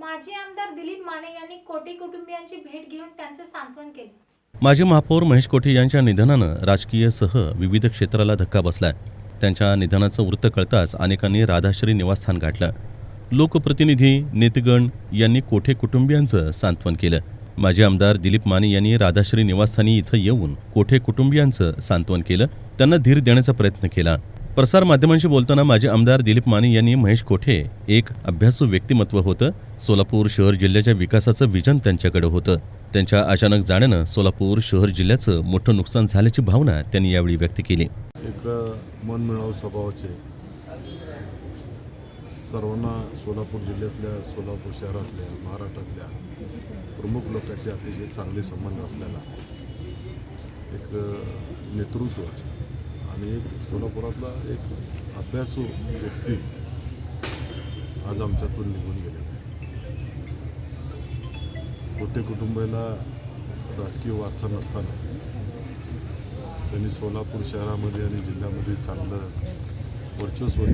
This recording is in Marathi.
माजी आमदार दिलीप माने यांनी कोटी कुटुंबियांची भेट घेऊन त्यांचे सांत्वन केले. माजी महापौर महेश कोठे यांच्या निधनानं राजकीयसह विविध क्षेत्राला धक्का बसलाय. त्यांच्या निधनाचं वृत्त कळताच अनेकांनी राधाश्री निवासस्थान गाठलं. लोकप्रतिनिधी नेतगण यांनी कोठे कुटुंबियांचं सांत्वन केलं? माजी आमदार दिलीप माने यांनी राधाश्री निवासस्थानी इथं येऊन कोठे कुटुंबियांचं सांत्वन केलं? त्यांना धीर देण्याचा प्रयत्न केला. प्रसार माध्यमांशी बोलताना माजी आमदार दिलीप माने यांनी महेश कोठे एक अभ्यासू व्यक्तिमत्व होतं. सोलापूर शहर जिल्ह्याच्या विकासाचं विजन त्यांच्याकडे होतं. त्यांच्या अचानक जाण्यानं सोलापूर शहर जिल्ह्याचं मोठं नुकसान झाल्याची भावना त्यांनी यावेळी व्यक्त केली. एक मनमिळावू स्वभावाचे सर्वांना सोलापूर जिल्ह्यातल्या सोलापूर शहरातल्या महाराष्ट्रातल्या प्रमुख लोकांशी अतिशय चांगले संबंध असलेला एक नेतृत्व आणि सोलापुरातला एक अभ्यासू व्यक्ती आज आमच्यातून निघून गेले कोटे कुटुंबाला राजकीय वारसा नसताना त्यांनी सोलापूर शहरामध्ये आणि जिल्ह्यामध्ये चांगलं वर्चस्व